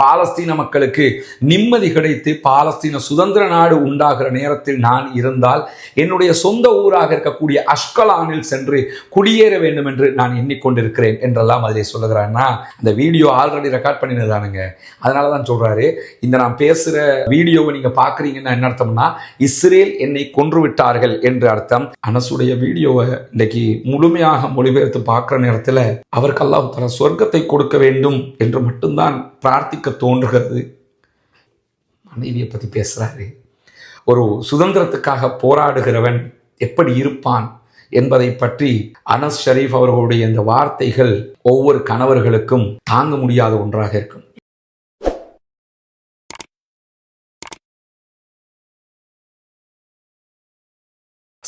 பாலஸ்தீன மக்களுக்கு நிம்மதி கிடைத்து பாலஸ்தீன சுதந்திர நாடு உண்டாகிற நேரத்தில் நான் இருந்தால் என்னுடைய சொந்த ஊராக இருக்கக்கூடிய அஷ்கலானில் சென்று குடியேற வேண்டும் என்று நான் எண்ணிக்கொண்டிருக்கிறேன் என்றெல்லாம் அதிலே சொல்லுகிறான்னா அந்த வீடியோ ஆல்ரெடி ரெக்கார்ட் பண்ணினதானுங்க அதனால தான் சொல்றாரு. இந்த நான் பேசுற வீடியோவை நீங்க பாக்குறீங்கன்னா என்ன அர்த்தம்னா இஸ்ரேல் என்னை கொன்று விட்டார்கள் என்று அர்த்தம். அனசுடைய வீடியோவை இன்னைக்கு முழுமையாக மொழிபெயர்த்து பார்க்குற நேரத்தில் அவருக்கு அல்லாஹ் தர சொர்க்கத்தை கொடுக்க வேண்டும் என்று மட்டும்தான் பிரார்த்தி பிரார்த்திக்க தோன்றுகிறது. மனைவியை பற்றி பேசுகிறாரு ஒரு சுதந்திரத்துக்காக போராடுகிறவன் எப்படி இருப்பான் என்பதை பற்றி அனஸ் ஷரீஃப் அவர்களுடைய இந்த வார்த்தைகள் ஒவ்வொரு கணவர்களுக்கும் தாங்க முடியாத ஒன்றாக இருக்கும்.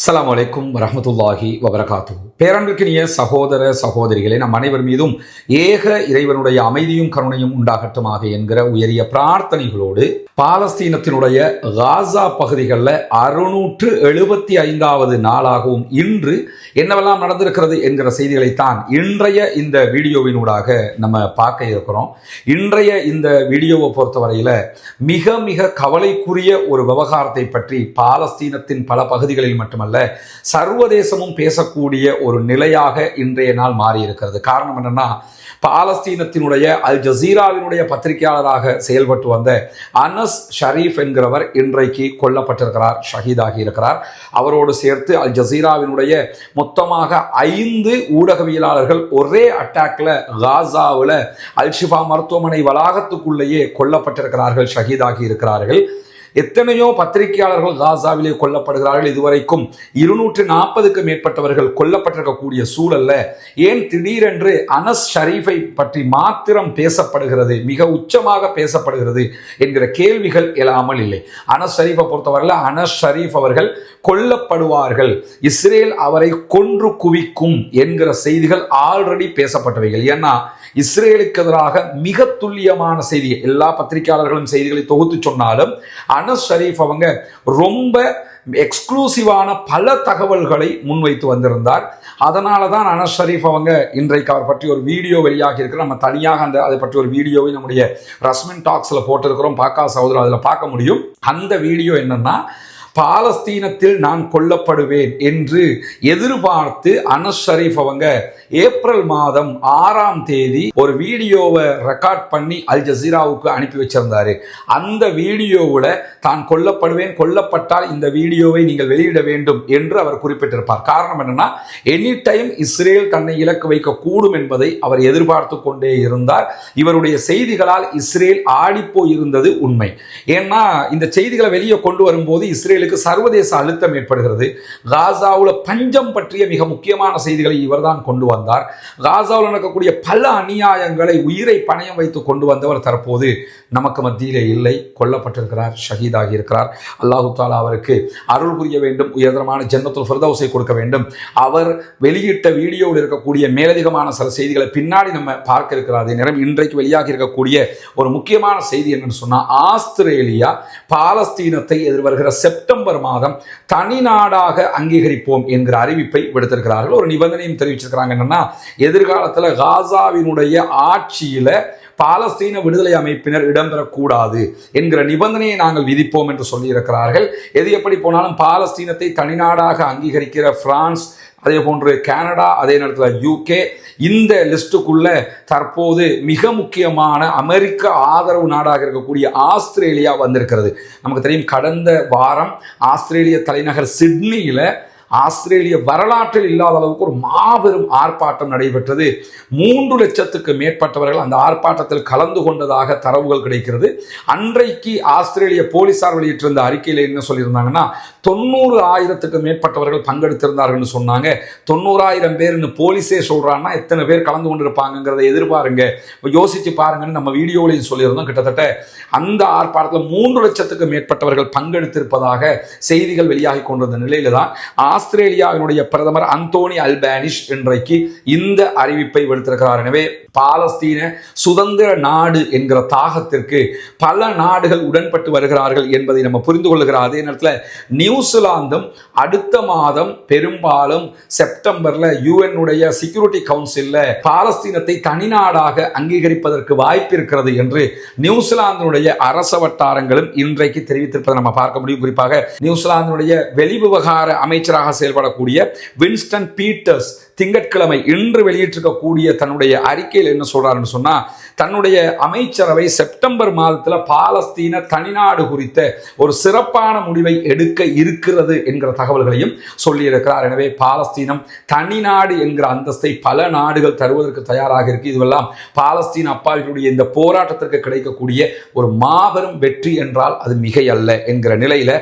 அஸ்லாம் வலைக்கும் வரமத்துல்லாஹி வபரகாத்து பேரன்பிற்கினிய சகோதர சகோதரிகளே நம் அனைவர் மீதும் ஏக இறைவனுடைய அமைதியும் கருணையும் உண்டாகட்டுமாக என்கிற உயரிய பிரார்த்தனைகளோடு பாலஸ்தீனத்தினுடைய காசா பகுதிகளில் அறுநூற்று எழுபத்தி ஐந்தாவது நாளாகவும் இன்று என்னவெல்லாம் நடந்திருக்கிறது என்கிற செய்திகளைத்தான் இன்றைய இந்த வீடியோவினூடாக நம்ம பார்க்க இருக்கிறோம். இன்றைய இந்த வீடியோவை பொறுத்தவரையில் மிக மிக கவலைக்குரிய ஒரு விவகாரத்தை பற்றி பாலஸ்தீனத்தின் பல பகுதிகளில் மட்டுமல்ல சர்வதேசமும் பேசக்கூடிய ஒரு நிலையாக இன்றைய நாள் மாறி இருக்கிறது காரணம் என்னன்னா பாலஸ்தீனத்தினுடைய அல் ஜசீராவினுடைய பத்திரிகையாளராக செயல்பட்டு வந்த அனஸ் ஷரீஃப் என்கிறவர் இன்றைக்கு கொல்லப்பட்டிருக்கிறார் ஷஹீதாகி இருக்கிறார் அவரோடு சேர்த்து அல் ஜசீராவினுடைய மொத்தமாக ஐந்து ஊடகவியலாளர்கள் ஒரே அட்டாக்ல காசாவில் அல்ஷிஃபா மருத்துவமனை வளாகத்துக்குள்ளேயே கொல்லப்பட்டிருக்கிறார்கள் ஷஹீதாகி இருக்கிறார்கள் எத்தனையோ பத்திரிகையாளர்கள் காசாவிலே கொல்லப்படுகிறார்கள் இதுவரைக்கும். இருநூற்று நாற்பதுக்கு மேற்பட்டவர்கள் கொல்லப்பட்டிருக்கக்கூடிய சூழல்ல ஏன் திடீரென்று அனஸ் ஷரீஃபை பற்றி மாத்திரம் பேசப்படுகிறது மிக உச்சமாக பேசப்படுகிறது என்கிற கேள்விகள் எழாமல் இல்லை. அனஸ் ஷரீஃபை பொறுத்தவரையில் அனஸ் ஷரீஃப் அவர்கள் கொல்லப்படுவார்கள். இஸ்ரேல் அவரை கொன்று குவிக்கும் என்கிற செய்திகள் ஆல்ரெடி பேசப்பட்டவைகள். ஏன்னா இஸ்ரேலுக்கு எதிராக மிக துல்லியமான செய்தி. எல்லா பத்திரிகையாளர்களும் செய்திகளை தொகுத்து சொன்னாலும் அனஸ் ஷரீஃப் அவங்க ரொம்ப எக்ஸ்க்ளூசிவான பல தகவல்களை முன்வைத்து வந்திருந்தார். அதனால தான் அனஸ் ஷரீஃப் அவங்க இன்றைக்கு அவர் பற்றி ஒரு வீடியோ வெளியாகி இருக்கு. நம்ம தனியாக அந்த அதை பற்றி ஒரு வீடியோவை நம்முடைய ரஸ்மின் டாக்ஸில் போட்டிருக்கிறோம். பார்க்கா சகோதரர் அதில் பார்க்க முடியும். அந்த வீடியோ என்னன்னா பாலஸ்தீனத்தில் நான் கொல்லப்படுவேன் என்று எதிர்பார்த்து அனஸ் ஷரீஃப் அவங்க ஏப்ரல் மாதம் ஆறாம் தேதி ஒரு வீடியோவை ரெக்கார்ட் பண்ணி அல் ஜசீராவுக்கு அனுப்பி வச்சிருந்தாரு. அந்த வீடியோவில் தான் கொல்லப்படுவேன் கொல்லப்பட்டால் இந்த வீடியோவை நீங்கள் வெளியிட வேண்டும் என்று அவர் குறிப்பிட்டிருப்பார். காரணம் என்னன்னா எனி டைம் இஸ்ரேல் தன்னை இலக்கு வைக்க கூடும் என்பதை அவர் எதிர்பார்த்து கொண்டே இருந்தார். இவருடைய செய்திகளால் இஸ்ரேல் ஆடிப்போய் இருந்தது உண்மை. ஏன்னா இந்த செய்திகளை வெளியே கொண்டு வரும்போது இஸ்ரேலுக்கு சர்வதேச அழுத்தம் ஏற்படுகிறது. காசாவில் பஞ்சம் பற்றிய மிக முக்கியமான செய்திகளை இவர்தான் கொண்டு வந்தார். காசாவில் நடக்கக்கூடிய பல அநியாயங்களை உயிரை பணயம் வைத்து கொண்டு வந்தவர் தற்போது நமக்கு மத்தியிலே இல்லை. கொல்லப்பட்டிருக்கிறார் ஷஹீதாகி இருக்கிறார். அல்லாஹு தாலா அவருக்கு அருள் புரிய வேண்டும் உயர்தரமான ஜன்னத்துல் ஃபிர்தௌஸை கொடுக்க வேண்டும். அவர் வெளியிட்ட வீடியோவில் இருக்கக்கூடிய மேலதிகமான சில செய்திகளை பின்னாடி நம்ம பார்க்க இருக்கிற அதே நேரம் இன்றைக்கு வெளியாகி இருக்கக்கூடிய ஒரு முக்கியமான செய்தி என்னன்னு சொன்னால் ஆஸ்திரேலியா பாலஸ்தீனத்தை எதிர்வருகிற செப்டம்பர் மாதம் தனி நாடாக அங்கீகரிப்போம் என்கிற அறிவிப்பை விடுத்திருக்கிறார்கள். ஒரு நிபந்தனையும் தெரிவிச்சிருக்கிறாங்க என்னன்னா எதிர்காலத்தில் காசாவினுடைய ஆட்சியில பாலஸ்தீன விடுதலை அமைப்பினர் இடம்பெறக்கூடாது என்கிற நிபந்தனையை நாங்கள் விதிப்போம் என்று சொல்லியிருக்கிறார்கள். எது எப்படி போனாலும் பாலஸ்தீனத்தை தனிநாடாக அங்கீகரிக்கிற பிரான்ஸ் அதே போன்று கனடா அதே நேரத்தில் யூகே இந்த லிஸ்ட்டுக்குள்ள தற்போது மிக முக்கியமான அமெரிக்க ஆதரவு நாடாக இருக்கக்கூடிய ஆஸ்திரேலியா வந்திருக்கிறது. நமக்கு தெரியும் கடந்த வாரம் ஆஸ்திரேலிய தலைநகர் சிட்னியில் ஆஸ்திரேலிய வரலாற்றில் இல்லாத அளவுக்கு ஒரு மாபெரும் ஆர்ப்பாட்டம் நடைபெற்றது. மூன்று லட்சத்துக்கு மேற்பட்டவர்கள் அந்த ஆர்ப்பாட்டத்தில் கலந்து கொண்டதாக தரவுகள் கிடைக்கிறது. அன்றைக்கு ஆஸ்திரேலிய போலீசார் வெளியிட்டிருந்த அறிக்கையில் என்ன சொல்லியிருந்தாங்கன்னா தொண்ணூறு ஆயிரத்துக்கு மேற்பட்டவர்கள் பங்கெடுத்திருந்தார்கள்னு சொன்னாங்க. தொண்ணூறாயிரம் பேர்னு போலீஸே சொல்றான்னா எத்தனை பேர் கலந்து கொண்டிருப்பாங்கிறத எதிர்பாருங்க. யோசிச்சு பாருங்கன்னு நம்ம வீடியோலையும் சொல்லியிருந்தோம் கிட்டத்தட்ட. அந்த ஆர்ப்பாட்டத்தில் மூன்று லட்சத்துக்கு மேற்பட்டவர்கள் பங்கெடுத்திருப்பதாக செய்திகள் வெளியாகி கொண்டிருந்த நிலையில தான் ஆஸ்திரேலியாவினுடைய பிரதமர் அந்தோனி அல்பானிஷ் இன்றைக்கு இந்த அறிவிப்பை விடுத்திருக்கிறார். எனவே பாலஸ்தீன சுதந்திர நாடு என்கிற தாகத்திற்கு பல நாடுகள் உடன்பட்டு வருகிறார்கள் என்பதை நம்ம புரிந்து கொள்ளுகிற அதே நேரத்தில் நியூசிலாந்தும் அடுத்த மாதம் பெரும்பாலும் செப்டம்பர்ல யூஎன்னுடைய செக்யூரிட்டி கவுன்சில்ல பாலஸ்தீனத்தை தனிநாடாக அங்கீகரிப்பதற்கு வாய்ப்பு இருக்கிறது என்று நியூசிலாந்தினுடைய அரச வட்டாரங்களும் இன்றைக்கு தெரிவித்திருப்பதை நம்ம பார்க்க முடியும். குறிப்பாக நியூசிலாந்தினுடைய வெளிவிவகார அமைச்சராக செயல்படக்கூடிய வின்ஸ்டன் பீட்டர்ஸ் திங்கட்கிழமை இன்று வெளியிட்டிருக்கக்கூடிய தன்னுடைய அறிக்கையில் என்ன சொல்றாருன்னு சொன்னா தன்னுடைய அமைச்சரவை செப்டம்பர் மாதத்தில் பாலஸ்தீன தனிநாடு குறித்த ஒரு சிறப்பான முடிவை எடுக்க இருக்கிறது என்கிற தகவல்களையும் சொல்லியிருக்கிறார். எனவே பாலஸ்தீனம் தனிநாடு என்கிற அந்தஸ்தை பல நாடுகள் தருவதற்கு தயாராக இருக்கு. இதுவெல்லாம் பாலஸ்தீன் அப்பாவிகளுடைய இந்த போராட்டத்திற்கு கிடைக்கக்கூடிய ஒரு மாபெரும் வெற்றி என்றால் அது மிகையல்ல என்கிற நிலையில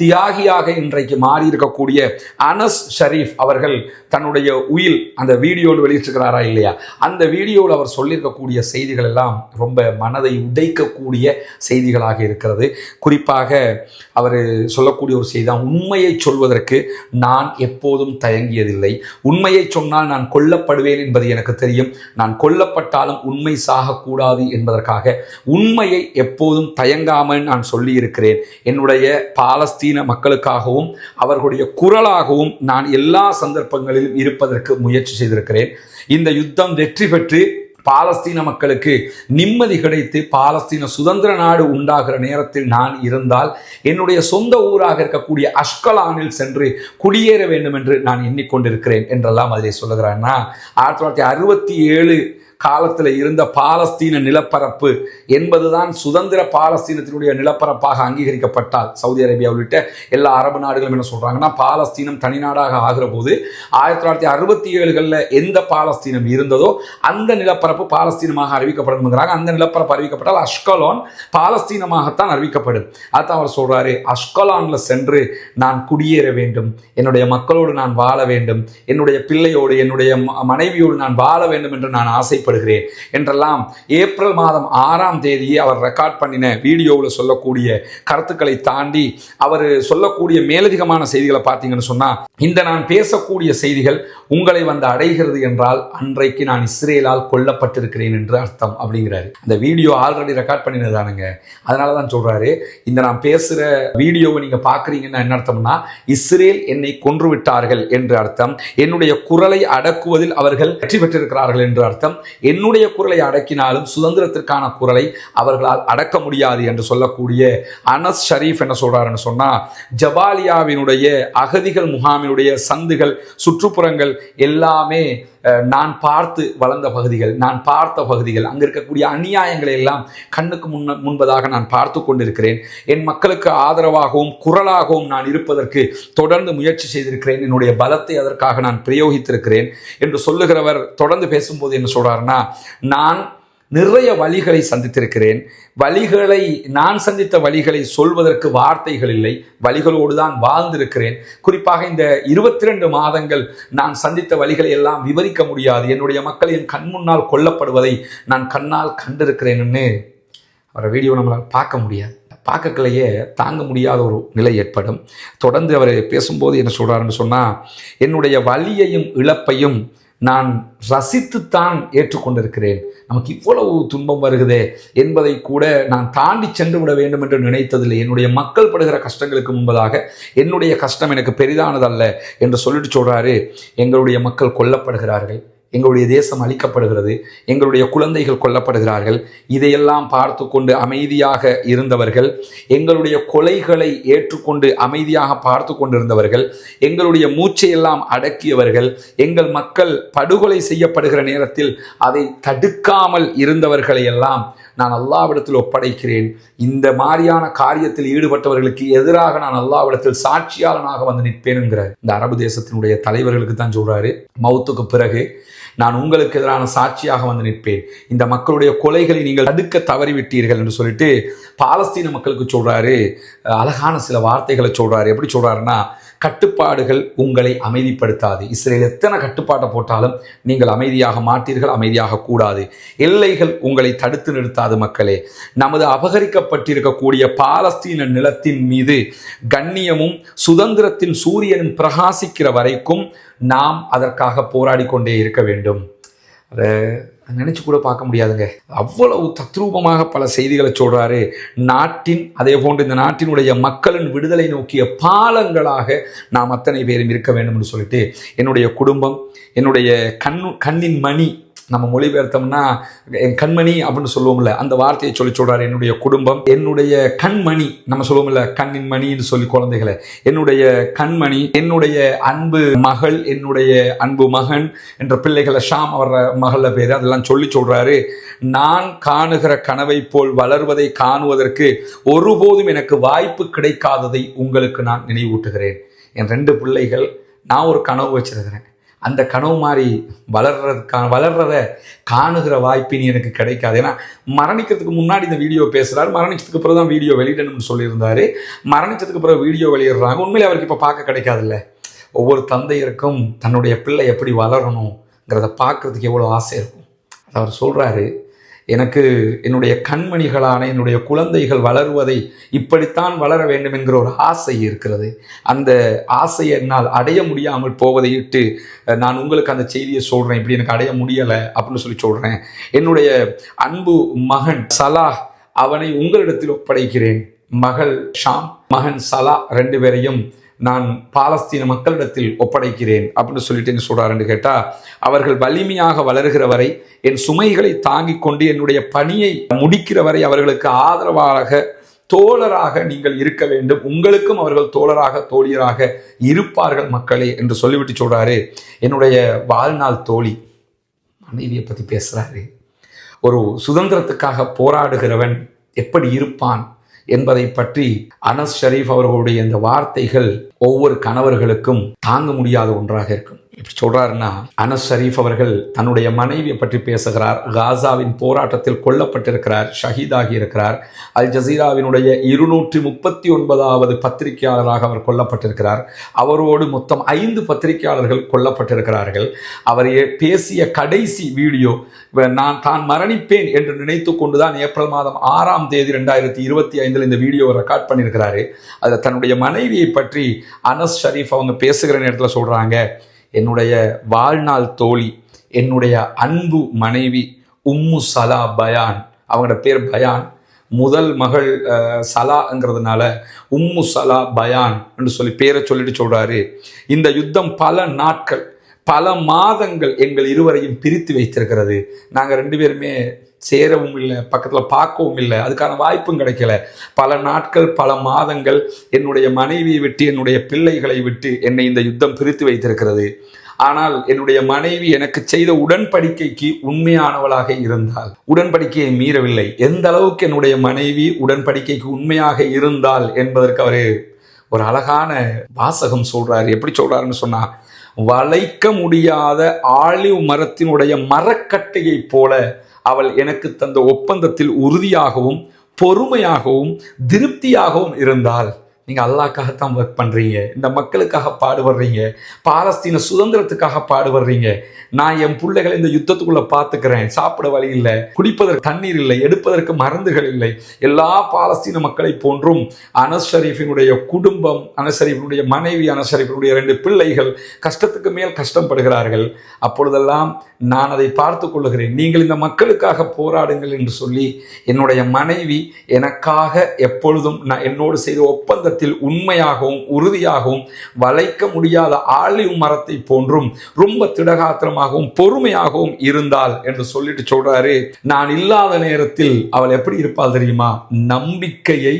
தியாகியாக இன்றைக்கு மாறி இருக்கக்கூடிய அனஸ் ஷரீஃப் அவர்கள் தன்னுடைய உயில் அந்த வீடியோவில் வெளியிட்டிருக்கிறாரா இல்லையா? அந்த வீடியோவில் அவர் சொல்லியிருக்கக்கூடிய செய்திகள் எல்லாம் ரொம்ப மனதை உடைக்கக்கூடிய செய்திகளாக இருக்கிறது. குறிப்பாக அவர் சொல்லக்கூடிய ஒரு செய்தி தான் உண்மையை சொல்வதற்கு நான் எப்போதும் தயங்கியதில்லை. உண்மையை சொன்னால் நான் கொல்லப்படுவேன் என்பது எனக்கு தெரியும். நான் கொல்லப்பட்டாலும் உண்மை சாகக்கூடாது என்பதற்காக உண்மையை எப்போதும் தயங்காமல் நான் சொல்லியிருக்கிறேன். என்னுடைய பாலஸ்தீன் மக்களுக்காகவும் அவர்களுடைய குரலாகவும் நான் எல்லா சந்தர்ப்பங்களிலும் இருப்பதற்கு முயற்சி செய்திருக்கிறேன். இந்த யுத்தம் வெற்றி பெற்று பாலஸ்தீன மக்களுக்கு நிம்மதி கிடைத்து பாலஸ்தீன சுதந்திர நாடு உண்டாகிற நேரத்தில் நான் இருந்தால் என்னுடைய சொந்த ஊராக இருக்கக்கூடிய அஷ்கலானில் சென்று குடியேற வேண்டும் என்று நான் எண்ணிக்கொண்டிருக்கிறேன் என்றெல்லாம் அதிலே சொல்லுகிறான்னா ஆயிரத்தி தொள்ளாயிரத்தி அறுபத்தி ஏழு காலத்தில் இருந்த பாலஸ்தீன நிலப்பரப்பு என்பதுதான் சுதந்திர பாலஸ்தீனத்தினுடைய நிலப்பரப்பாக அங்கீகரிக்கப்பட்டால் சவுதி அரேபியா உள்ளிட்ட எல்லா அரபு நாடுகளும் என்ன சொல்கிறாங்கன்னா பாலஸ்தீனம் தனிநாடாக ஆகிற போது ஆயிரத்தி தொள்ளாயிரத்தி அறுபத்தி ஏழுகளில் எந்த பாலஸ்தீனம் இருந்ததோ அந்த நிலப்பரப்பு பாலஸ்தீனமாக அறிவிக்கப்படணுங்கிறாங்க அந்த நிலப்பரப்பு அறிவிக்கப்பட்டால் அஷ்கலான் பாலஸ்தீனமாகத்தான் அறிவிக்கப்படும். அதுதான் அவர் சொல்கிறாரு அஷ்கலானில் சென்று நான் குடியேற வேண்டும். என்னுடைய மக்களோடு நான் வாழ வேண்டும். என்னுடைய பிள்ளையோடு என்னுடைய ம- மனைவியோடு நான் வாழ வேண்டும் என்று நான் ஆசைப்படுகிறேன் என்றெல்லாம் ஏப்ரல் மாதம் ஆறாம் தேதி அவர் ரெக்கார்ட் பண்ணின வீடியோவில் சொல்லக்கூடிய கருத்துக்களை தாண்டி அவர் சொல்லக்கூடிய மேலதிகமான செய்திகளை பார்த்தீங்கன்னு சொன்னா இந்த நான் பேசக்கூடிய செய்திகள் உங்களை வந்து அடைகிறது என்றால் அன்றைக்கு நான் இஸ்ரேலால் கொல்லப்பட்டிருக்கிறேன் என்று அர்த்தம் அப்படிங்கிறாரு. அந்த வீடியோ ஆல்ரெடி ரெக்கார்ட் பண்ணினதானுங்க அதனால தான் சொல்றாரு இந்த நான் பேசுற வீடியோவை நீங்க பார்க்குறீங்கன்னா என்ன அர்த்தம்னா இஸ்ரேல் என்னை கொன்று விட்டார்கள் என்று அர்த்தம். என்னுடைய குரலை அடக்குவதில் அவர்கள் வெற்றி பெற்றிருக்கிறார்கள் என்று அர்த்தம். என்னுடைய குரலை அடக்கினாலும் சுதந்திரத்திற்கான குரலை அவர்களால் அடக்க முடியாது என்று சொல்லக்கூடிய அனஸ் ஷரீஃப் என்ன சொல்றாருன்னு சொன்னா ஜபாலியாவினுடைய அகதிகள் முகாமினுடைய சந்துகள் சுற்றுப்புறங்கள் எல்லாமே நான் பார்த்து வளர்ந்த பகுதிகள் நான் பார்த்த பகுதிகள் அங்கே இருக்கக்கூடிய அநியாயங்களை எல்லாம் கண்ணுக்கு முன்ன முன்பதாக நான் பார்த்து கொண்டிருக்கிறேன். என் மக்களுக்கு ஆதரவாகவும் குரலாகவும் நான் இருப்பதற்கு தொடர்ந்து முயற்சி செய்திருக்கிறேன். என்னுடைய பலத்தை அதற்காக நான் பிரயோகித்திருக்கிறேன். என்று சொல்லுகிறவர் தொடர்ந்து பேசும்போது என்ன சொல்கிறாருன்னா நான் நிறைய வழிகளை சந்தித்திருக்கிறேன். வழிகளை நான் சந்தித்த வழிகளை சொல்வதற்கு வார்த்தைகள் இல்லை. வழிகளோடு தான் வாழ்ந்திருக்கிறேன். குறிப்பாக இந்த இருபத்தி ரெண்டு மாதங்கள் நான் சந்தித்த வழிகளை எல்லாம் விவரிக்க முடியாது. என்னுடைய மக்கள் என் கண் முன்னால் கொல்லப்படுவதை நான் கண்ணால் கண்டிருக்கிறேன்னு அவரை வீடியோ நம்மளால் பார்க்க முடியாது. பார்க்கக்கலையே தாங்க முடியாத ஒரு நிலை ஏற்படும். தொடர்ந்து அவர் பேசும்போது என்ன சொல்கிறாருன்னு சொன்னால் என்னுடைய வலியையும் இழப்பையும் நான் ரசித்துத்தான் ஏற்றுக்கொண்டிருக்கிறேன். நமக்கு இவ்வளவு துன்பம் வருகிறதே என்பதை கூட நான் தாண்டி சென்று விட வேண்டும் என்று நினைத்ததில்லை. என்னுடைய மக்கள் படுகிற கஷ்டங்களுக்கு முன்பதாக என்னுடைய கஷ்டம் எனக்கு பெரிதானதல்ல என்று சொல்லிட்டு சொல்கிறாரு எங்களுடைய மக்கள் கொல்லப்படுகிறார்கள். எங்களுடைய தேசம் அழிக்கப்படுகிறது எங்களுடைய குழந்தைகள் கொல்லப்படுகிறார்கள் இதையெல்லாம் பார்த்து கொண்டு அமைதியாக இருந்தவர்கள் எங்களுடைய கொலைகளை ஏற்றுக்கொண்டு அமைதியாக பார்த்து கொண்டிருந்தவர்கள் எங்களுடைய மூச்சையெல்லாம் அடக்கியவர்கள் எங்கள் மக்கள் படுகொலை செய்யப்படுகிற நேரத்தில் அதை தடுக்காமல் இருந்தவர்களை எல்லாம் நான் அல்லாவிடத்தில் ஒப்படைக்கிறேன். இந்த மாதிரியான காரியத்தில் ஈடுபட்டவர்களுக்கு எதிராக நான் அல்லாவிடத்தில் சாட்சியாளனாக வந்து நிற்பேனுங்கிற இந்த அரபு தேசத்தினுடைய தலைவர்களுக்கு தான் சொல்றாரு. மௌத்துக்கு பிறகு நான் உங்களுக்கு எதிரான சாட்சியாக வந்து நிற்பேன். இந்த மக்களுடைய கொலைகளை நீங்கள் தடுக்க தவறிவிட்டீர்கள் என்று சொல்லிட்டு பாலஸ்தீன மக்களுக்கு சொல்றாரு. அழகான சில வார்த்தைகளை சொல்றாரு. எப்படி சொல்றாருன்னா கட்டுப்பாடுகள் உங்களை அமைதிப்படுத்தாது. இஸ்ரேல் எத்தனை கட்டுப்பாட்டை போட்டாலும் நீங்கள் அமைதியாக மாட்டீர்கள் அமைதியாக கூடாது. எல்லைகள் உங்களை தடுத்து நிறுத்தாது மக்களே. நமது அபகரிக்கப்பட்டிருக்கக்கூடிய பாலஸ்தீன நிலத்தின் மீது கண்ணியமும் சுதந்திரத்தின் சூரியனும் பிரகாசிக்கிற வரைக்கும் நாம் அதற்காக போராடி கொண்டே இருக்க வேண்டும். அதை நினச்சி கூட பார்க்க முடியாதுங்க. அவ்வளவு தத்ரூபமாக பல செய்திகளை சொல்கிறாரு நாட்டின் அதே போன்று இந்த நாட்டினுடைய மக்களின் விடுதலை நோக்கிய பாலங்களாக நாம் அத்தனை பேரும் இருக்க வேண்டும் என்று சொல்லிட்டு என்னுடைய குடும்பம் என்னுடைய கண்ணு கண்ணின் மணி நம்ம மொழிபெயர்த்தோம்னா என் கண்மணி அப்படின்னு சொல்லுவோம்ல அந்த வார்த்தையை சொல்லி சொல்கிறார் என்னுடைய குடும்பம். என்னுடைய கண்மணி நம்ம சொல்லுவோம்ல கண்ணின் மணின்னு சொல்லி குழந்தைகளை. என்னுடைய கண்மணி என்னுடைய அன்பு மகள் என்னுடைய அன்பு மகன் என்ற பிள்ளைகளை ஷாம் அவர் மகள பேர் அதெல்லாம் சொல்லி சொல்கிறாரு நான் காணுகிற கனவை போல் வளர்வதை காணுவதற்கு ஒருபோதும் எனக்கு வாய்ப்பு கிடைக்காததை உங்களுக்கு நான் நினைவூட்டுகிறேன். என் ரெண்டு பிள்ளைகள் நான் ஒரு கனவு வச்சிருக்கிறேன். அந்த கனவு மாதிரி வளர்றதுக்கான வளர்றத காணுகிற வாய்ப்பினி எனக்கு கிடைக்காது. ஏன்னா மரணிக்கிறதுக்கு முன்னாடி இந்த வீடியோ பேசுகிறாரு மரணிச்சதுக்கு அப்புறம் தான் வீடியோ வெளியிடணும்னு சொல்லியிருந்தாரு. மரணிச்சதுக்கு அப்புறம் வீடியோ வெளியிடுறாங்க. உண்மையிலே அவருக்கு இப்போ பார்க்க கிடைக்காதுல்ல. ஒவ்வொரு தந்தையருக்கும் தன்னுடைய பிள்ளை எப்படி வளரணுங்கிறத பார்க்கறதுக்கு எவ்வளோ ஆசை இருக்கும். அவர் சொல்கிறாரு எனக்கு என்னுடைய கண்மணிகளான என்னுடைய குழந்தைகள் வளருவதை இப்படித்தான் வளர வேண்டும் என்கிற ஒரு ஆசை இருக்கிறது. அந்த ஆசையை என்னால் அடைய முடியாமல் போவதை இட்டு நான் உங்களுக்கு அந்த செய்தியை சொல்கிறேன் இப்படி எனக்கு அடைய முடியலை அப்படின்னு சொல்லி சொல்கிறேன் என்னுடைய அன்பு மகன் சலாஹ் அவனை உங்களிடத்தில் ஒப்படைக்கிறேன். மகள் ஷாம் மகன் சலா ரெண்டு பேரையும் நான் பாலஸ்தீன மக்களிடத்தில் ஒப்படைக்கிறேன் அப்படின்னு சொல்லிட்டு என்ன சொல்றாருன்னு கேட்டா அவர்கள் வலிமையாக வளர்கிற வரை என் சுமைகளை தாங்கிக் கொண்டு என்னுடைய பணியை முடிக்கிற வரை அவர்களுக்கு ஆதரவாக தோழராக நீங்கள் இருக்க வேண்டும். உங்களுக்கும் அவர்கள் தோழராக தோழியராக இருப்பார்கள் மக்களே என்று சொல்லிவிட்டு சொல்றாரு. என்னுடைய வாழ்நாள் தோழி மனைவியை பத்தி பேசுறாரு. ஒரு சுதந்திரத்துக்காக போராடுகிறவன் எப்படி இருப்பான்? என்பதை பற்றி அனஸ் ஷரீஃப் அவர்களுடைய இந்த வார்த்தைகள் ஒவ்வொரு கணவர்களுக்கும் தாங்க முடியாத ஒன்றாக இருக்கும். இப்படி சொல்கிறாருன்னா அனஸ் ஷரீஃப் அவர்கள் தன்னுடைய மனைவியை பற்றி பேசுகிறார். காசாவின் போராட்டத்தில் கொல்லப்பட்டிருக்கிறார் ஷஹீதாகி இருக்கிறார் அல் ஜசீராவினுடைய இருநூற்றி முப்பத்தி ஒன்பதாவது பத்திரிகையாளராக அவர் கொல்லப்பட்டிருக்கிறார். அவரோடு மொத்தம் ஐந்து பத்திரிகையாளர்கள் கொல்லப்பட்டிருக்கிறார்கள். அவர் பேசிய கடைசி வீடியோ நான் தான் மரணிப்பேன் என்று நினைத்து கொண்டுதான் ஏப்ரல் மாதம் ஆறாம் தேதி ரெண்டாயிரத்தி இருபத்தி ஐந்தில் இந்த வீடியோவை ரெக்கார்ட் பண்ணியிருக்கிறாரு. அதில் தன்னுடைய மனைவியை பற்றி அனஸ் ஷரீஃப் அவங்க பேசுகிற நேரத்தில் சொல்கிறாங்க என்னுடைய வாழ்நாள் தோழி என்னுடைய அன்பு மனைவி உம்மு சலா பயான் அவங்களோட பேர் பயான். முதல் மகள் சலாங்கிறதுனால உம்மு சலா பயான் என்று சொல்லி பேரை சொல்லிட்டு சொல்கிறாரு இந்த யுத்தம் பல நாட்கள் பல மாதங்கள் எங்கள் இருவரையும் பிரித்து வைத்திருக்கிறது. நாங்கள் ரெண்டு பேருமே சேரவும் இல்லை பக்கத்தில் பார்க்கவும் இல்லை அதுக்கான வாய்ப்பும் கிடைக்கல. பல நாட்கள் பல மாதங்கள் என்னுடைய மனைவியை விட்டு என்னுடைய பிள்ளைகளை விட்டு என்னை இந்த யுத்தம் பிரித்து வைத்திருக்கிறது. ஆனால் என்னுடைய மனைவி எனக்கு செய்த உடன்படிக்கைக்கு உண்மையானவளாக இருந்தால் உடன்படிக்கையை மீறவில்லை. எந்த அளவுக்கு என்னுடைய மனைவி உடன்படிக்கைக்கு உண்மையாக இருந்தால் என்பதற்கு அவர் ஒரு அழகான வாசகம் சொல்றாரு. எப்படி சொல்றாருன்னு சொன்னா வளைக்க முடியாத ஆலிவ் மரத்தினுடைய மரக்கட்டையைப் போல அவள் எனக்கு தந்த ஒப்பந்தத்தில் உறுதியாகவும் பொறுமையாகவும் திருப்தியாகவும் இருந்தாள். நீங்கள் அல்லாக்காகத்தான் ஒர்க் பண்ணுறீங்க இந்த மக்களுக்காக பாடுபடுறீங்க. பாலஸ்தீன சுதந்திரத்துக்காக பாடுபடுறீங்க. நான் என் பிள்ளைகளை இந்த யுத்தத்துக்குள்ளே பார்த்துக்கிறேன். சாப்பிட வழி இல்லை. குடிப்பதற்கு தண்ணீர் இல்லை. எடுப்பதற்கு மருந்துகள் இல்லை. எல்லா பாலஸ்தீன மக்களை போன்றும் அனஸ் ஷரீஃபினுடைய குடும்பம் அனஸ் ஷரீஃபினுடைய மனைவி அனஸ் ஷரீஃபினுடைய ரெண்டு பிள்ளைகள் கஷ்டத்துக்கு மேல் கஷ்டப்படுகிறார்கள். அப்பொழுதெல்லாம் நான் அதை பார்த்து கொள்ளுகிறேன். நீங்கள் இந்த மக்களுக்காக போராடுங்கள் என்று சொல்லி என்னுடைய மனைவி எனக்காக எப்பொழுதும் நான் என்னோடு செய்த ஒப்பந்தத்தில் உண்மையாகவும் உறுதியாகவும் வளைக்க முடியாத ஆலிவ் மரத்தை போன்றும் ரொம்ப திடகாத்திரமாகவும் பொறுமையாகவும் இருந்தால் என்று சொல்லிட்டு சொல்றாரு. நான் இல்லாத நேரத்தில் அவள் எப்படி இருப்பாள் தெரியுமா? நம்பிக்கையை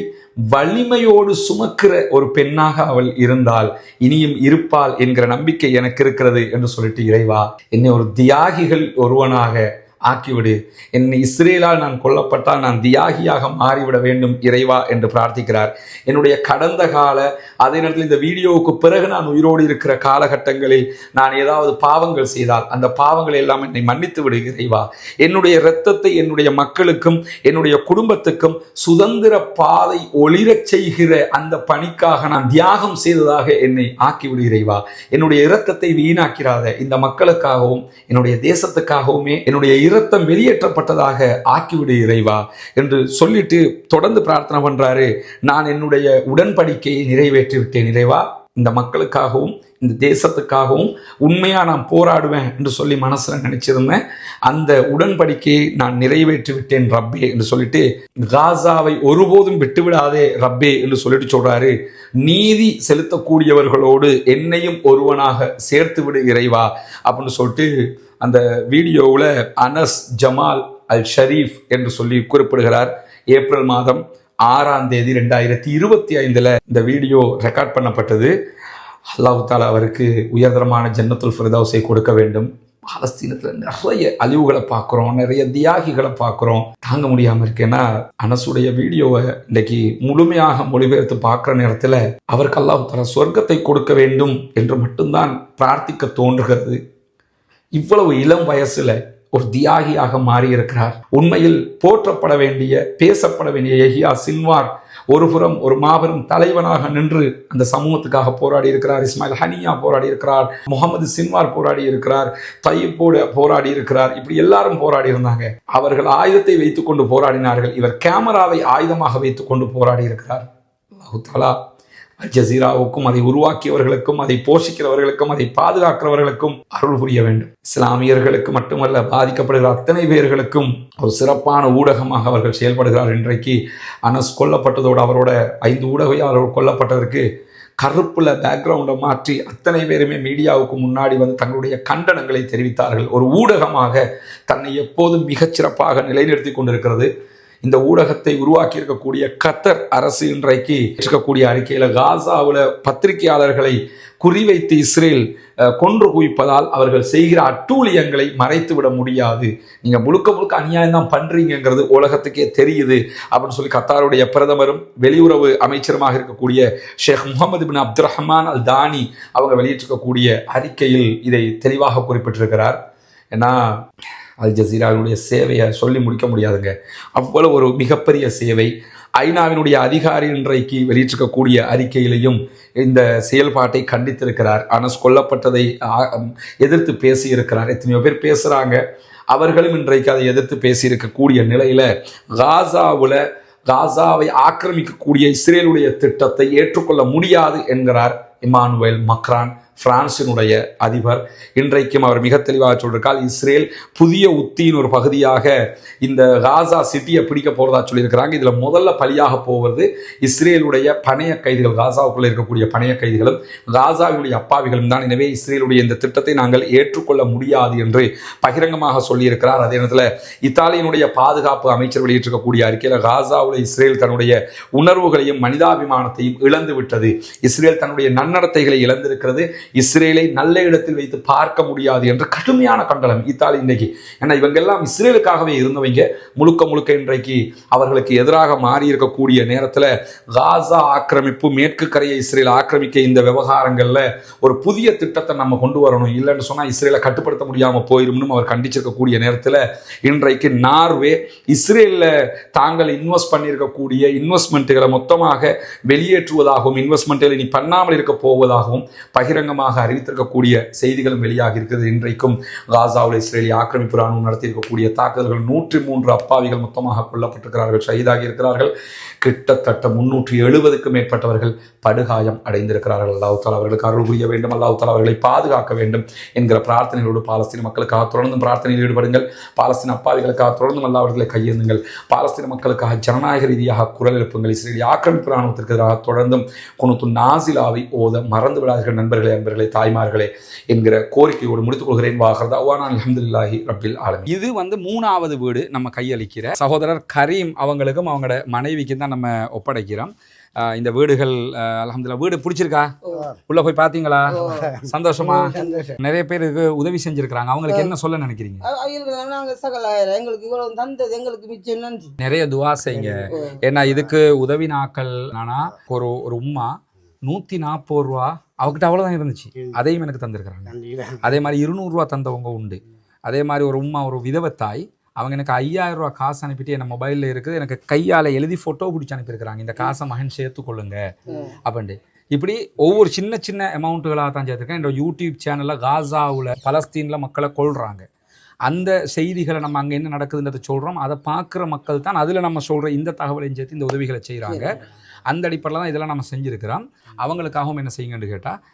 வலிமையோடு சுமக்கிற ஒரு பெண்ணாக அவள் இருந்தால் இனியும் இருப்பாள் என்கிற நம்பிக்கை எனக்கு இருக்கிறது என்று சொல்லிட்டு இறைவா என்னை ஒரு தியாகிகள் ஒருவனாக ஆக்கிவிடு. என்னை இஸ்ரேலால் நான் கொல்லப்பட்டால் நான் தியாகியாக மாறிவிட வேண்டும் இறைவா என்று பிரார்த்திக்கிறார். என்னுடைய கடந்த கால அதே நேரத்தில் இந்த வீடியோவுக்கு பிறகு நான் உயிரோடு இருக்கிற காலகட்டங்களில் நான் ஏதாவது பாவங்கள் செய்தால் அந்த பாவங்களை எல்லாம் என்னை மன்னித்து விடு இறைவா. என்னுடைய இரத்தத்தை என்னுடைய மக்களுக்கும் என்னுடைய குடும்பத்துக்கும் சுதந்திர பாதை ஒளிரச் செய்கிற அந்த பணிக்காக நான் தியாகம் செய்ததாக என்னை ஆக்கிவிடு இறைவா. என்னுடைய இரத்தத்தை வீணாக்கிறாத இந்த மக்களுக்காகவும் என்னுடைய தேசத்துக்காகவுமே என்னுடைய இரத்தம் வெளியேற்றப்பட்டதாக ஆக்கிவிடு இறைவா என்று சொல்லிட்டு தொடர்ந்து பிரார்த்தனை பண்றாரு. நான் என்னுடைய உடன்படிக்கையை நிறைவேற்றி விட்டேன் இறைவா. இந்த மக்களுக்காகவும் இந்த தேசத்துக்காகவும் உண்மையாக நான் போராடுவேன் என்று சொல்லி மனசுல நினச்சிருந்தேன். அந்த உடன்படிக்கையை நான் நிறைவேற்றி விட்டேன் ரப்பே என்று சொல்லிட்டு காசாவை ஒருபோதும் விட்டுவிடாதே ரப்பே என்று சொல்லிட்டு சொல்றாரு. நீதி செலுத்தக்கூடியவர்களோடு என்னையும் ஒருவனாக சேர்த்து விடு இறைவா அப்படின்னு சொல்லிட்டு அந்த வீடியோவில் அனஸ் ஜமால் அல் ஷரீஃப் என்று சொல்லி குறிப்பிடுகிறார். ஏப்ரல் மாதம் ஆறாம் தேதி ரெண்டாயிரத்தி இருபத்தி ஐந்தில் இந்த வீடியோ ரெக்கார்ட் பண்ணப்பட்டது. அல்லாஹு தாலா அவருக்கு உயர்தரமான ஜன்னத்துல் ஃபிரதௌஸை கொடுக்க வேண்டும். பாலஸ்தீனத்தில் நிறைய அழிவுகளை பார்க்குறோம் நிறைய தியாகிகளை பார்க்குறோம். தாங்க முடியாமல் இருக்கேன்னா அனசுடைய வீடியோவை இன்னைக்கு முழுமையாக மொழிபெயர்த்து பார்க்குற நேரத்தில் அவருக்கு அல்லாஹு தாலா சொர்க்கத்தை கொடுக்க வேண்டும் என்று மட்டும்தான் பிரார்த்திக்க தோன்றுகிறது. இவ்வளவு இளம் வயசுல ஒரு தியாகியாக மாறியிருக்கிறார். உண்மையில் போற்றப்பட வேண்டிய பேசப்பட வேண்டிய எஹியா சின்வார் ஒருபுறம் ஒரு மாபெரும் தலைவனாக நின்று அந்த சமூகத்துக்காக போராடி இருக்கிறார் இஸ்மாயில் ஹனியா போராடி இருக்கிறார் முகமது சின்வார் போராடி இருக்கிறார் தையப்போடு போராடி இருக்கிறார் இப்படி எல்லாரும் போராடி இருந்தாங்க அவர்கள் ஆயுதத்தை வைத்துக்கொண்டு போராடினார்கள். இவர் கேமராவை ஆயுதமாக வைத்துக்கொண்டு போராடி இருக்கிறார் அல்லாஹு ஜசீராவுக்கும் அதை உருவாக்கியவர்களுக்கும் அதை போஷிக்கிறவர்களுக்கும் அதை பாதுகாக்கிறவர்களுக்கும் அருள் புரிய வேண்டும். இஸ்லாமியர்களுக்கு மட்டுமல்ல பாதிக்கப்படுகிற அத்தனை பேர்களுக்கும் ஒரு சிறப்பான ஊடகமாக அவர்கள் செயல்படுகிறார். இன்றைக்கு அனஸ் கொல்லப்பட்டதோடு அவரோட ஐந்து ஊடகையாளர்கள் கொல்லப்பட்டதற்கு கருப்புல பேக்ரவுண்டை மாற்றி அத்தனை பேருமே மீடியாவுக்கு முன்னாடி வந்து தங்களுடைய கண்டனங்களை தெரிவித்தார்கள். ஒரு ஊடகமாக தன்னை எப்போதும் மிகச்சிறப்பாக நிலைநிறுத்தி கொண்டிருக்கிறது. இந்த ஊடகத்தை உருவாக்கி இருக்கக்கூடிய கத்தர் அரசு இன்றைக்கு இருக்கக்கூடிய அறிக்கையில் காசாவில் பத்திரிகையாளர்களை குறிவைத்து இஸ்ரேல் கொன்று குவிப்பதால் அவர்கள் செய்கிற அட்டூழியங்களை மறைத்து விட முடியாது. நீங்க முழுக்க முழுக்க அநியாயம் தான் பண்றீங்கிறது உலகத்துக்கே தெரியுது அப்படின்னு சொல்லி கத்தாருடைய பிரதமரும் வெளியுறவு அமைச்சருமாக இருக்கக்கூடிய ஷேக் முகமது பின் அப்துல் ரஹ்மான் அல் தானி அவங்க வெளியிட்டிருக்கக்கூடிய அறிக்கையில் இதை தெளிவாக குறிப்பிட்டிருக்கிறார். ஏன்னா அல் ஜசீராவினுடைய சேவையை சொல்லி முடிக்க முடியாதுங்க. அவ்வளவு ஒரு மிகப்பெரிய சேவை. ஐநாவினுடைய அதிகாரி இன்றைக்கு வெளியிட்டிருக்கக்கூடிய அறிக்கையிலையும் இந்த செயல்பாட்டை கண்டித்திருக்கிறார். அனஸ் கொல்லப்பட்டதை எதிர்த்து பேசியிருக்கிறார். எத்தனையோ பேர் பேசுகிறாங்க அவர்களும் இன்றைக்கு அதை எதிர்த்து பேசியிருக்கக்கூடிய நிலையில் காசாவில் காசாவை ஆக்கிரமிக்கக்கூடிய இஸ்ரேலுடைய திட்டத்தை ஏற்றுக்கொள்ள முடியாது என்கிறார் இமானுவேல் மக்ரான். பிரான்சினுடைய அதிபர். இன்றைக்கும் அவர் மிக தெளிவாக சொல்லியிருக்கார் இஸ்ரேல் புதிய உத்தியின் ஒரு பகுதியாக இந்த காசா சிட்டியை பிடிக்க போகிறதா சொல்லியிருக்கிறாங்க. இதில் முதல்ல பலியாக போவது இஸ்ரேலுடைய பணைய கைதிகள் காசாவுக்குள்ளே இருக்கக்கூடிய பணைய கைதிகளும் காசாவினுடைய அப்பாவிகளும் தான். எனவே இஸ்ரேலுடைய இந்த திட்டத்தை நாங்கள் ஏற்றுக்கொள்ள முடியாது என்று பகிரங்கமாக சொல்லியிருக்கிறார். அதே நேரத்தில் இத்தாலியினுடைய பாதுகாப்பு அமைச்சர் வெளியிட்டிருக்கக்கூடிய அறிக்கையில் காசாவில் இஸ்ரேல் தன்னுடைய உணர்வுகளையும் மனிதாபிமானத்தையும் இழந்து விட்டது இஸ்ரேல் தன்னுடைய நன்னடத்தைகளை இழந்திருக்கிறது. இஸ்ரேலை நல்ல இடத்தில் வைத்து பார்க்க முடியாது என்று கடுமையான கண்டனம் இத்தாலி இன்றைக்கு ஏன்னா இவங்க எல்லாம் இஸ்ரேலுக்காகவே இருந்தவங்க. முழுக்க முழுக்க இன்றைக்கு அவர்களுக்கு எதிராக மாறி இருக்கக்கூடிய நேரத்தில் காசா ஆக்கிரமிப்பு மேற்கு கரையை இஸ்ரேல் ஆக்கிரமிக்க இந்த விவகாரங்களில் ஒரு புதிய திட்டத்தை நம்ம கொண்டு வரணும். இல்லைன்னு சொன்னால் இஸ்ரேலை கட்டுப்படுத்த முடியாமல் போயிரும்னு அவர் கண்டிச்சிருக்கக்கூடிய நேரத்தில் இன்றைக்கு நார்வே இஸ்ரேலில் தாங்கள் இன்வெஸ்ட் பண்ணியிருக்கக்கூடிய இன்வெஸ்ட்மெண்ட்டுகளை மொத்தமாக வெளியேற்றுவதாகவும் இன்வெஸ்ட்மெண்ட்டில் இனி பண்ணாமல் இருக்க போவதாகவும் பகிரங்க பகிரங்கமாக அறிவித்திருக்கக்கூடிய செய்திகளும் வெளியாக இருக்கிறது. இன்றைக்கும் காசாவில் இஸ்ரேலிய ஆக்கிரமிப்பு ராணுவம் நடத்தியிருக்கக்கூடிய தாக்குதல்கள் நூற்றி மூன்று அப்பாவிகள் மொத்தமாக கொல்லப்பட்டிருக்கிறார்கள் ஷஹீதாகி இருக்கிறார்கள். கிட்டத்தட்ட முன்னூற்றி எழுபதுக்கும் மேற்பட்டவர்கள் படுகாயம் அடைந்திருக்கிறார்கள். அல்லாஹ் தாலா அவர்களுக்கு அருள் புரிய வேண்டும். அல்லாஹ் தாலா அவர்களை பாதுகாக்க வேண்டும் என்கிற பிரார்த்தனைகளோடு பாலஸ்தீன மக்களுக்காக தொடர்ந்தும் பிரார்த்தனையில் ஈடுபடுங்கள். பாலஸ்தீன அப்பாவிகளுக்காக தொடர்ந்தும் அல்லா அவர்களை கையேந்துங்கள். பாலஸ்தீன மக்களுக்காக ஜனநாயக ரீதியாக குரல் எழுப்புங்கள். இஸ்ரேலிய ஆக்கிரமிப்பு ராணுவத்திற்கு எதிராக தொடர்ந்தும் குணத்து நாசிலாவை ஓத மறந்து விடாதீர்கள் நண்பர்களே. நண்பர்களே தாய்மார்களே என்கிற கோரிக்கையோடு முடித்துக் கொள்கிறேன் வாகர்தா ரப்பில் ஆலமீன். இது வந்து மூணாவது வீடு நம்ம கையளிக்கிற சகோதரர் கரீம் அவங்களுக்கும் அவங்களோட மனைவிக்கும் தான் நம்ம ஒப்படைக்கிறோம். ஆஹ் இந்த வீடுகள் ஆஹ் அல்ஹம்துலில்லாஹ் வீடு பிடிச்சிருக்கா? உள்ள போய் பாத்தீங்களா? சந்தோஷமா? நிறைய பேருக்கு உதவி செஞ்சிருக்காங்க அவங்களுக்கு என்ன சொல்ல நினைக்கிறீங்க? எங்களுக்கு இவ்வளவு தந்தது எங்களுக்கு மிச்சம் நன்றி. நிறைய துவா செய்யுங்க. ஏன்னா இதுக்கு உதவி நாக்கள் ஆனா ஒரு ஒரு உம்மா நூத்தி நாற்பது ரூபா அவகிட்ட அவ்வளவுதான் இருந்துச்சு. அதையும் எனக்கு தந்திருக்கிறாங்க. அதே மாதிரி இருநூறுவா தந்தவங்க உண்டு. அதே மாதிரி ஒரு உம்மா ஒரு விதவத்தாய் அவங்க எனக்கு ஐயாயிரம் ரூபா காசு அனுப்பிட்டு என் மொபைலில் இருக்குது. எனக்கு கையால் எழுதி ஃபோட்டோ பிடிச்சி அனுப்பியிருக்கிறாங்க. இந்த காசை மகன் சேர்த்துக்கொள்ளுங்க அப்படின்ட்டு. இப்படி ஒவ்வொரு சின்ன சின்ன அமௌண்ட்டுகளாக தான் சேர்த்துருக்கேன். என்னோட யூடியூப் சேனலில் காசாவில் பலஸ்தீனில் மக்களை கொள்றாங்க அந்த செய்திகளை நம்ம அங்கே என்ன நடக்குதுன்றதை சொல்கிறோம் அதை பார்க்குற மக்கள் தான் அதில் நம்ம சொல்கிற இந்த தகவலையும் சேர்த்து இந்த உதவிகளை செய்கிறாங்க அந்த அடிப்படையில் தான் இதெல்லாம் நம்ம செஞ்சுருக்கிறோம். அவங்களுக்காகவும் என்ன செய்யுங்கன்னு கேட்டால்